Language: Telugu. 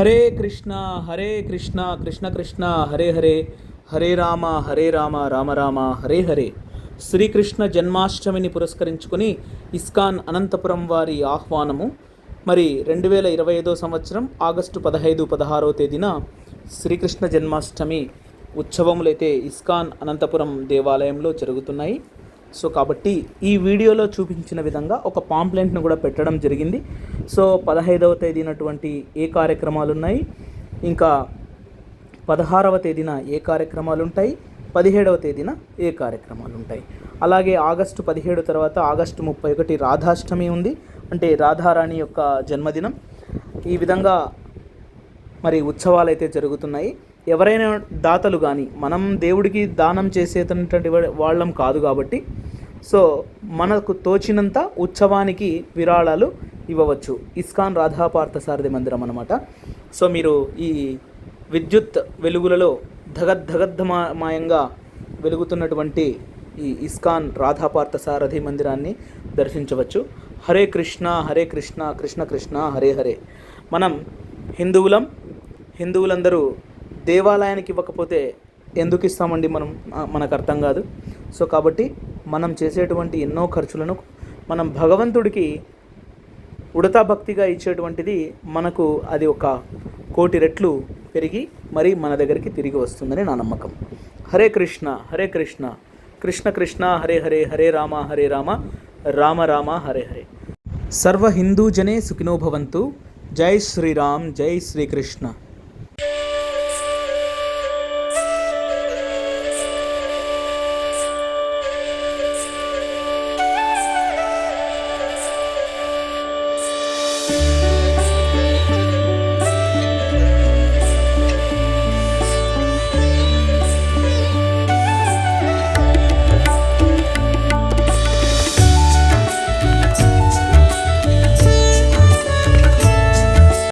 హరే కృష్ణ హరే కృష్ణ కృష్ణ కృష్ణ హరే హరే హరే రామ హరే రామ రామ రామ హరే హరే. శ్రీకృష్ణ జన్మాష్టమిని పురస్కరించుకుని ఇస్కాన్ అనంతపురం వారి ఆహ్వానము. మరి రెండు వేల ఇరవై ఐదో సంవత్సరం ఆగస్టు పదహైదు పదహారో తేదీన శ్రీకృష్ణ జన్మాష్టమి ఉత్సవములైతే ఇస్కాన్ అనంతపురం దేవాలయంలో జరుగుతున్నాయి. సో కాబట్టి ఈ వీడియోలో చూపించిన విధంగా ఒక పాంప్లెంట్ను కూడా పెట్టడం జరిగింది. సో పదహైదవ తేదీనటువంటి ఏ కార్యక్రమాలు ఉన్నాయి ఇంకా పదహారవ తేదీన ఏ కార్యక్రమాలు ఉంటాయి పదిహేడవ తేదీన ఏ కార్యక్రమాలు ఉంటాయి అలాగే ఆగస్టు పదిహేడు తర్వాత ఆగస్టు ముప్పై ఒకటి రాధాష్టమి ఉంది. అంటే రాధారాణి యొక్క జన్మదినం. ఈ విధంగా మరి ఉత్సవాలు అయితే జరుగుతున్నాయి. ఎవరైనా దాతలు కానీ మనం దేవుడికి దానం చేసేటటువంటి వాళ్ళం కాదు కాబట్టి సో మనకు తోచినంత ఉత్సవానికి విరాళాలు ఇవ్వవచ్చు. ఇస్కాన్ రాధాపార్థ సారథి మందిరం అనమాట సో మీరు ఈ విద్యుత్ వెలుగులలో ధగద్ధగద్ధమాయంగా వెలుగుతున్నటువంటి ఈ ఇస్కాన్ రాధాపార్థ సారథి మందిరాన్ని దర్శించవచ్చు. హరే కృష్ణ హరే కృష్ణ కృష్ణ కృష్ణ హరే హరే. మనం హిందువులం హిందువులందరూ దేవాలయానికి ఇవ్వకపోతే ఎందుకు ఇస్తామండి మనం? మనకు అర్థం కాదు. సో కాబట్టి మనం చేసేటువంటి ఎన్నో ఖర్చులను మనం భగవంతుడికి ఉడతా భక్తిగా ఇచ్చేటువంటిది మనకు అది ఒక కోటి రెట్లు పెరిగి మరి మన దగ్గరికి తిరిగి వస్తుందని నా నమ్మకం. హరే కృష్ణ హరే కృష్ణ. కృష్ణ కృష్ణ హరే హరే హరే రామ హరే రామ. రామ రామ హరే హరే. సర్వ హిందూ జనే సుఖినో భవంతు. జై శ్రీరామ్ జై శ్రీకృష్ణ.